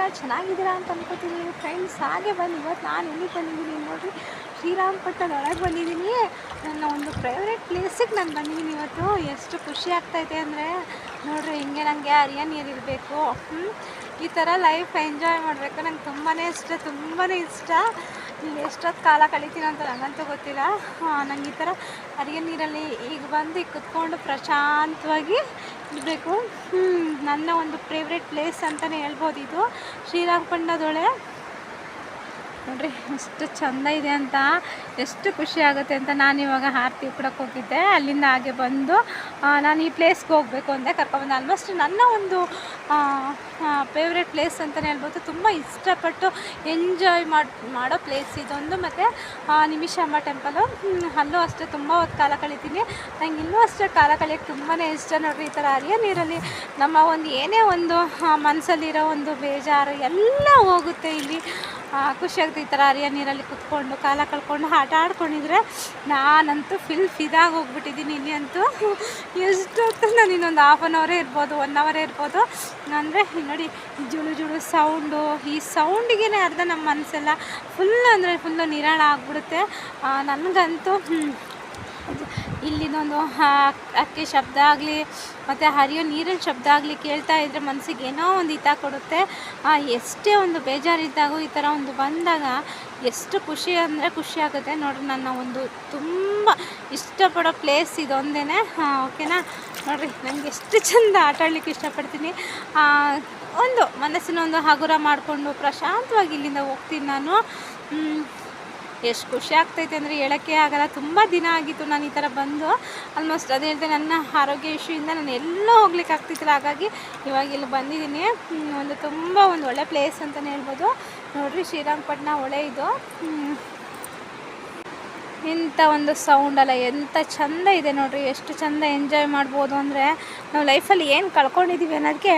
ಹೇಗಿದ್ದೀರಾ ಚೆನ್ನಾಗಿದ್ದೀರಾ ಅಂತ ಅನ್ಕೋತೀನಿ. ಫ್ರೆಂಡ್ಸ್ ಹಾಗೆ ಬಂದು ಇವತ್ತು ನಾನು ಎಲ್ಲಿಗೆ ಬಂದಿದ್ದೀನಿ ನೋಡಿರಿ. ಶ್ರೀರಂಗಪಟ್ಟಣದ ಒಳಗೆ ಬಂದಿದ್ದೀನಿ. ನನ್ನ ಒಂದು ಫೇವ್ರೆಟ್ ಪ್ಲೇಸಿಗೆ ನಾನು ಬಂದಿದ್ದೀನಿ ಇವತ್ತು. ಎಷ್ಟು ಖುಷಿ ಆಗ್ತೈತೆ ಅಂದರೆ, ನೋಡಿರಿ, ಹಿಂಗೆ ನನಗೆ ಅರಿಯ ನೀರಿರಬೇಕು ಈ ಥರ ಲೈಫ್ ಎಂಜಾಯ್ ಮಾಡಬೇಕು. ನಂಗೆ ತುಂಬಾ ಇಷ್ಟ ತುಂಬಾ ಇಷ್ಟ. ಇಲ್ಲಿ ಎಷ್ಟೊತ್ತು ಕಾಲ ಕಳಿತೀನಿ ಅಂತ ನನಗಂತೂ ಗೊತ್ತಿಲ್ಲ. ನಂಗೆ ಈ ಥರ ಅಡುಗೆ ನೀರಲ್ಲಿ ಈಗ ಬಂದು ಕುತ್ಕೊಂಡು ಪ್ರಶಾಂತವಾಗಿ ಇರಬೇಕು. ನನ್ನ ಒಂದು ಫೇವ್ರೆಟ್ ಪ್ಲೇಸ್ ಅಂತಲೇ ಹೇಳ್ಬೋದು ಇದು. ಶ್ರೀರಂಗಪಟ್ಟಣದೊಳೆ ನೋಡ್ರಿ, ಎಷ್ಟು ಚಂದ ಇದೆ ಅಂತ, ಎಷ್ಟು ಖುಷಿ ಆಗುತ್ತೆ ಅಂತ ನಾನು ಇವಾಗ ಆರತಿ ಉಕ್ಕಡಕ್ಕೆ ಹೋಗಿದ್ದೆ. ಅಲ್ಲಿಂದ ಹಾಗೆ ಬಂದು ನಾನು ಈ ಪ್ಲೇಸ್ಗೆ ಹೋಗಬೇಕು ಅಂತ ಕರ್ಕೊಂಬಂದೆ. ಆಲ್ಮೋಸ್ಟ್ ನನ್ನ ಒಂದು ಫೇವ್ರೆಟ್ ಪ್ಲೇಸ್ ಅಂತಲೇ ಹೇಳ್ಬೋದು. ತುಂಬ ಇಷ್ಟಪಟ್ಟು ಎಂಜಾಯ್ ಮಾಡಿ, ಮಾಡೋ ಪ್ಲೇಸ್ ಇದೊಂದು. ಮತ್ತು ನಿಮಿಷಾಂಬ ಟೆಂಪಲು ಅಲ್ಲೂ ಅಷ್ಟೇ ತುಂಬ ಹೊತ್ತು ಕಾಲ ಕಳಿತೀನಿ. ನಂಗೆ ಇನ್ನೂ ಅಷ್ಟೇ ಕಾಲ ಕಳಿಯೋಕ್ಕೆ ತುಂಬಾ ಇಷ್ಟ ನೋಡ್ರಿ ಈ ಥರ ಹರಿಯೋ ನೀರಲ್ಲಿ. ನಮ್ಮ ಒಂದು ಏನೇ ಒಂದು ಮನಸ್ಸಲ್ಲಿರೋ ಒಂದು ಬೇಜಾರು ಎಲ್ಲ ಹೋಗುತ್ತೆ ಇಲ್ಲಿ. ಆ, ಖುಷಿ ಆಗುತ್ತೆ ಈ ಥರ ಹರಿಯ ನೀರಲ್ಲಿ ಕುತ್ಕೊಂಡು ಕಾಲ ಕಳ್ಕೊಂಡು ಆಟ ಆಡ್ಕೊಂಡಿದ್ರೆ ನಾನಂತೂ ಫಿಲ್ ಫಿದಾಗಿ ಹೋಗ್ಬಿಟ್ಟಿದ್ದೀನಿ ಇಲ್ಲಿ ಅಂತೂ. ಎಷ್ಟೊತ್ತು ನಾನು ಇನ್ನೊಂದು ಹಾಫ್ ಆನ್ ಅವರೇ ಇರ್ಬೋದು ಒನ್ ಅವರೇ ಇರ್ಬೋದು. ಅಂದರೆ ನೋಡಿ ಜುಳು ಜುಳು ಸೌಂಡು ಈ ಸೌಂಡಿಗೆ ಅರ್ಧ ನಮ್ಮ ಮನಸ್ಸೆಲ್ಲ ಫುಲ್ ಅಂದರೆ ಫುಲ್ಲು ನಿರಾಳ ಆಗ್ಬಿಡುತ್ತೆ. ನನಗಂತೂ ಇಲ್ಲಿನೊಂದು ಅಕ್ಕಿ ಶಬ್ದ ಆಗಲಿ, ಮತ್ತು ಹರಿಯೋ ನೀರಿನ ಶಬ್ದ ಆಗಲಿ ಕೇಳ್ತಾ ಇದ್ದರೆ ಮನಸ್ಸಿಗೆ ಏನೋ ಒಂದು ಹಿತ ಕೊಡುತ್ತೆ. ಎಷ್ಟೇ ಒಂದು ಬೇಜಾರಿದ್ದಾಗೂ ಈ ಥರ ಒಂದು ಬಂದಾಗ ಎಷ್ಟು ಖುಷಿ ಅಂದರೆ ಖುಷಿ ಆಗುತ್ತೆ. ನೋಡಿರಿ, ನನ್ನ ಒಂದು ತುಂಬ ಇಷ್ಟಪಡೋ ಪ್ಲೇಸ್ ಇದೊಂದೇ ಓಕೆನಾ ನೋಡಿರಿ ನನಗೆ ಎಷ್ಟು ಚೆಂದ ಆಟ ಆಡಲಿಕ್ಕೆ ಇಷ್ಟಪಡ್ತೀನಿ. ಒಂದು ಮನಸ್ಸಿನ ಒಂದು ಹಗುರ ಮಾಡಿಕೊಂಡು ಪ್ರಶಾಂತವಾಗಿ ಇಲ್ಲಿಂದ ಹೋಗ್ತೀನಿ ನಾನು. ಎಷ್ಟು ಖುಷಿ ಆಗ್ತೈತೆ ಅಂದರೆ ಹೇಳೋಕ್ಕೆ ಆಗಲ್ಲ. ತುಂಬ ದಿನ ಆಗಿತ್ತು ನಾನು ಈ ಥರ ಬಂದು. ಆಲ್ಮೋಸ್ಟ್ ಅದೇ ಹೇಳ್ದೆ, ನನ್ನ ಆರೋಗ್ಯ ಇಶ್ಯೂಯಿಂದ ನಾನು ಎಲ್ಲೂ ಹೋಗ್ಲಿಕ್ಕೆ ಆಗ್ತಿದ್ದಿಲ್ಲ. ಹಾಗಾಗಿ ಇವಾಗ ಇಲ್ಲಿ ಬಂದಿದ್ದೀನಿ. ಒಂದು ತುಂಬ ಒಂದು ಒಳ್ಳೆ ಪ್ಲೇಸ್ ಅಂತಲೇ ಹೇಳ್ಬೋದು. ನೋಡಿರಿ ಶ್ರೀರಂಗಪಟ್ಟಣ ಹೊಳೆ ಇದು. ಇಂಥ ಒಂದು ಸೌಂಡ್ ಅಲ್ಲ, ಎಂಥ ಚಂದ ಇದೆ ನೋಡಿರಿ. ಎಷ್ಟು ಚಂದ ಎಂಜಾಯ್ ಮಾಡ್ಬೋದು ಅಂದರೆ ನಾವು ಲೈಫಲ್ಲಿ ಏನು ಕಳ್ಕೊಂಡಿದ್ದೀವಿ ಅನ್ನೋದಕ್ಕೆ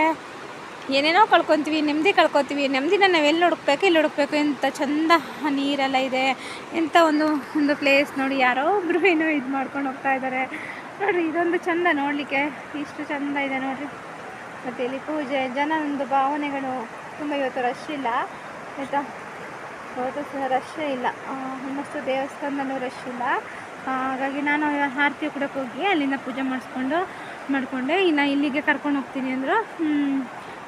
ಏನೇನೋ ಕಳ್ಕೊತೀವಿ, ನೆಮ್ಮದಿ ಕಳ್ಕೊತೀವಿ, ನೆಮ್ಮದಿನ ಎಲ್ಲಿ ಹುಡುಕ್ಬೇಕು ಎಲ್ಲಿ ಹುಡುಕ್ಬೇಕು ಎಂಥ ಚಂದ ನೀರೆಲ್ಲ ಇದೆ ಎಂಥ ಒಂದು ಒಂದು ಪ್ಲೇಸ್ ನೋಡಿ, ಯಾರೋ ಒಬ್ರು ಏನೋ ಇದು ಮಾಡ್ಕೊಂಡು ಹೋಗ್ತಾ ಇದ್ದಾರೆ ನೋಡಿರಿ, ಇದೊಂದು ಚಂದ ನೋಡಲಿಕ್ಕೆ, ಇಷ್ಟು ಚಂದ ಇದೆ ನೋಡಿರಿ. ಮತ್ತು ಇಲ್ಲಿ ಪೂಜೆ, ಜನ ಒಂದು ಭಾವನೆಗಳು ತುಂಬ ಇವತ್ತು ರಶ್ ಇಲ್ಲ. ಆಯಿತಾ? ಇವತ್ತು ಸಹ ರಶ್ ಇಲ್ಲ. ಇನ್ನಷ್ಟು ದೇವಸ್ಥಾನದಲ್ಲೂ ರಶ್ ಇಲ್ಲ. ಹಾಗಾಗಿ ನಾನು ಆರತಿ ಕೂಡ ಹೋಗಿ ಅಲ್ಲಿಂದ ಪೂಜೆ ಮಾಡಿಸ್ಕೊಂಡು, ಮಾಡಿಕೊಂಡೆ ಇನ್ನು ಇಲ್ಲಿಗೆ ಕರ್ಕೊಂಡು ಹೋಗ್ತೀನಿ ಅಂದರು.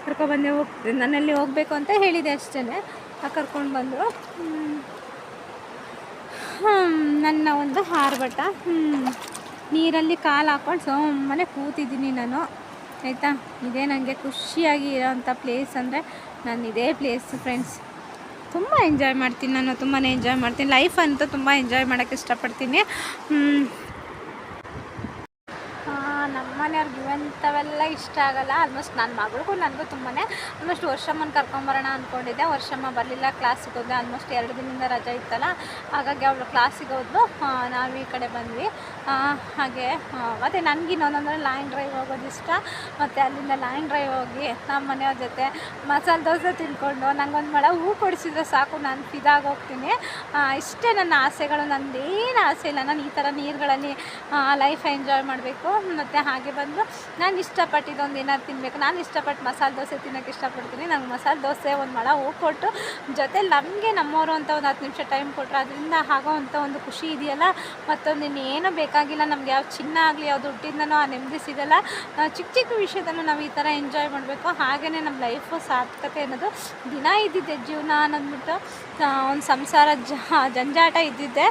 ಕರ್ಕೊಬಂದೆ ಹೋಗ್ತೀನಿ ನನ್ನಲ್ಲಿ ಹೋಗಬೇಕು ಅಂತ ಹೇಳಿದೆ ಅಷ್ಟೇ ಕರ್ಕೊಂಡು ಬಂದರು. ನನ್ನ ಒಂದು ಆರ್ಭಟ. ನೀರಲ್ಲಿ ಕಾಲು ಹಾಕ್ಕೊಂಡು ಸುಮ್ಮನೆ ಕೂತಿದ್ದೀನಿ ನಾನು. ಆಯಿತಾ? ಇದೇ ನನಗೆ ಖುಷಿಯಾಗಿ ಇರೋವಂಥ ಪ್ಲೇಸ್ ಅಂದರೆ ನಾನು ಇದೇ ಪ್ಲೇಸ್ ಫ್ರೆಂಡ್ಸ್ ತುಂಬ ಎಂಜಾಯ್ ಮಾಡ್ತೀನಿ ನಾನು ತುಂಬಾ ಎಂಜಾಯ್ ಮಾಡ್ತೀನಿ. ಲೈಫ್ ಅಂತೂ ತುಂಬ ಎಂಜಾಯ್ ಮಾಡೋಕ್ಕೆ ಇಷ್ಟಪಡ್ತೀನಿ. ಆ, ಮನೆಯವ್ರಿಗೆ ಇವಂಥವೆಲ್ಲ ಇಷ್ಟ ಆಗಲ್ಲ. ಆಲ್ಮೋಸ್ಟ್ ನನ್ನ ಮಗಳಿಗೂ ನನಗೂ ತುಂಬಾ ಆಲ್ಮೋಸ್ಟ್ ವರ್ಷಮ್ಮನ ಕರ್ಕೊಂಬರೋಣ ಅಂದ್ಕೊಂಡಿದ್ದೆ ವರ್ಷಮ್ಮ ಬರಲಿಲ್ಲ ಕ್ಲಾಸಿಗೆ ಹೋದೆ ಆಲ್ಮೋಸ್ಟ್ ಎರಡು ದಿನದಿಂದ ರಜೆ ಇತ್ತಲ್ಲ. ಹಾಗಾಗಿ ಅವಳು ಕ್ಲಾಸಿಗೆ ಹೋದ್ಲು. ನಾವು ಈ ಕಡೆ ಬಂದ್ವಿ. ಹಾಗೆ ಮತ್ತು ನನಗೆ ಇನ್ನೊಂದಂದರೆ ಲಾಂಗ್ ಡ್ರೈವ್ ಹೋಗೋದು ಇಷ್ಟ. ಮತ್ತು ಅಲ್ಲಿಂದ ಲಾಂಗ್ ಡ್ರೈವ್ ಹೋಗಿ ನಮ್ಮ ಮನೆಯವ್ರ ಜೊತೆ ಮಸಾಲೆ ದೋಸೆ ತಿನ್ಕೊಂಡು ಒಂದು ಮಳೆ ಹೂ ಕೊಡಿಸಿದ್ರೆ ಸಾಕು, ನಾನು ಫಿದಾಗಿ ಹೋಗ್ತೀನಿ ಇಷ್ಟೇ ನನ್ನ ಆಸೆಗಳು. ನಂದೇನು ಆಸೆ ಇಲ್ಲ. ನಾನು ಈ ಥರ ನೀರುಗಳಲ್ಲಿ ಲೈಫ್ ಎಂಜಾಯ್ ಮಾಡಬೇಕು. ಮತ್ತು ಹಾಗೆ ಬಂದು ನಾನು ಇಷ್ಟಪಟ್ಟಿದ್ದೊಂದು ಏನಾದ್ರು ತಿನ್ನಬೇಕು ನಾನು ಇಷ್ಟಪಟ್ಟು ಮಸಾಲೆ ದೋಸೆ ತಿನ್ನೋಕ್ಕೆ ಇಷ್ಟಪಡ್ತೀನಿ. ನಂಗೆ ಮಸಾಲೆ ದೋಸೆ ಒಂದು ಮಳ ಹೂ ಕೊಟ್ಟು ಜೊತೆ ನಮಗೆ ನಮ್ಮವರು ಅಂತ ಒಂದು ಹತ್ತು ನಿಮಿಷ ಟೈಮ್ ಕೊಟ್ಟರು ಅದರಿಂದ ಆಗೋ ಅಂಥ ಒಂದು ಖುಷಿ ಇದೆಯಲ್ಲ. ಮತ್ತೊಂದು ಇನ್ನೇನು ಬೇಕಾಗಿಲ್ಲ. ನಮ್ಗೆ ಯಾವ ಚಿನ್ನ ಆಗಲಿ ಯಾವ ದುಡ್ಡಿಂದನೂ ಆ ನೆಮ್ಮದಿ ಸಿಗಲ್ಲ ಚಿಕ್ಕ ಚಿಕ್ಕ ವಿಷಯದಲ್ಲೂ ನಾವು ಈ ಥರ ಎಂಜಾಯ್ ಮಾಡಬೇಕು. ಹಾಗೆಯೇ ನಮ್ಮ ಲೈಫು ಸಾರ್ಥಕತೆ ಅನ್ನೋದು ದಿನ ಇದ್ದಿದ್ದೆ ಜೀವನ ಅನ್ನೋದ್ಬಿಟ್ಟು ಒಂದು ಸಂಸಾರ ಜಂಜಾಟ ಇದ್ದಿದ್ದೆ.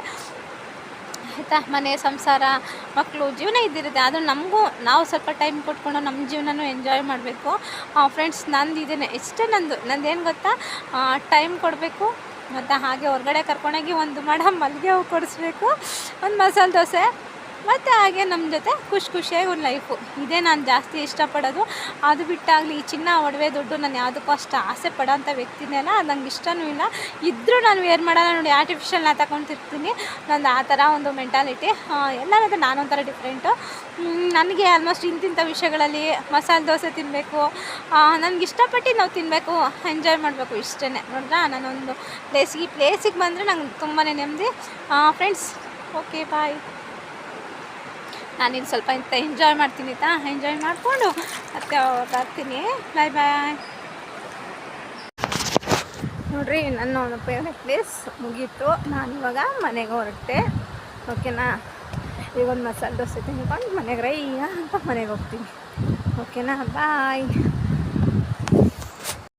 ಆಯಿತಾ ಮನೆ, ಸಂಸಾರ ಮಕ್ಕಳು ಜೀವನ ಇದ್ದಿರುತ್ತೆ. ಅದು ನಮಗೂ, ನಾವು ಸ್ವಲ್ಪ ಟೈಮ್ ಕೊಟ್ಕೊಂಡು ನಮ್ಮ ಜೀವನನೂ ಎಂಜಾಯ್ ಮಾಡಬೇಕು. ಫ್ರೆಂಡ್ಸ್ ನಂದು ಇದೇನೆ. ಇಷ್ಟೇ ನಂದು. ನಂದೇನು ಗೊತ್ತಾ? ಟೈಮ್ ಕೊಡಬೇಕು. ಮತ್ತು ಹಾಗೆ ಹೊರಗಡೆ ಕರ್ಕೊಂಡೋಗಿ ಒಂದು ಮಾಡ ಮಲ್ಲಿಗೆ ಹೂ ಕೊಡಿಸ್ಬೇಕು. ಒಂದು ಮಸಾಲೆ ದೋಸೆ. ಮತ್ತು ಹಾಗೆ ನಮ್ಮ ಜೊತೆ ಖುಷಿ ಖುಷಿಯಾಗಿ ಒಂದು ಲೈಫು ಇದೇ ನಾನು ಜಾಸ್ತಿ ಇಷ್ಟಪಡೋದು. ಅದು ಬಿಟ್ಟಾಗಲಿ ಈ ಚಿನ್ನ ಒಡವೆ ದುಡ್ಡು ನಾನು ಯಾವುದಕ್ಕೂ ಅಷ್ಟು ಆಸೆ ಪಡೋಂಥ ವ್ಯಕ್ತಿನೇ ಅಲ್ಲ ಅದು ನಂಗೆ ಇಷ್ಟನೂ ಇಲ್ಲ. ಇದ್ದರೂ ನಾನು ವೇರ್ ಮಾಡೋಣ ನೋಡಿ ಆರ್ಟಿಫಿಷಿಯಲ್ನ ತಗೊತಿರ್ತೀನಿ ನಂದು ಆ ಥರ ಒಂದು ಮೆಂಟಾಲಿಟಿ ಎಲ್ಲರದ್ದು ನಾನೊಂಥರ ಡಿಫ್ರೆಂಟು ನನಗೆ ಆಲ್ಮೋಸ್ಟ್ ಇಂತಿಂಥ ವಿಷಯಗಳಲ್ಲಿ ಮಸಾಲೆ ದೋಸೆ ತಿನ್ನಬೇಕು ನನಗೆ ಇಷ್ಟಪಟ್ಟು ನಾವು ತಿನ್ನಬೇಕು ಎಂಜಾಯ್ ಮಾಡಬೇಕು ಇಷ್ಟೇ ನೋಡಿದ್ರಾ? ನಾನೊಂದು ಪ್ಲೇಸಿಗೆ ಪ್ಲೇಸಿಗೆ ಬಂದರೆ ನಂಗೆ ತುಂಬಾ ನೆಮ್ಮದಿ. ಫ್ರೆಂಡ್ಸ್ ಓಕೆ ಬಾಯ್ ನಾನಿಲ್ಲಿ ಸ್ವಲ್ಪ ಇಂಥ ಎಂಜಾಯ್ ಮಾಡ್ತೀನಿ ತಾ ಎಂಜಾಯ್ ಮಾಡಿಕೊಂಡು ಮತ್ತೆ ಬರ್ತೀನಿ. ಬಾಯ್ ಬಾಯ್ ನೋಡ್ರಿ, ನನ್ನ ಫೇವ್ರೆಟ್ ಪ್ಲೇಸ್ ಮುಗೀತು. ಇವಾಗ ಮನೆಗೆ ಹೊರಟೆ. ಓಕೆನಾ ಈಗ ಒಂದು ಮಸಾಲೆ ದೋಸೆ ತಿನ್ಕೊಂಡು ಮನೆಗೆ ರೈ ಅಂತ ಮನೆಗೆ ಹೋಗ್ತೀನಿ. ಓಕೆನಾ ಬಾಯ್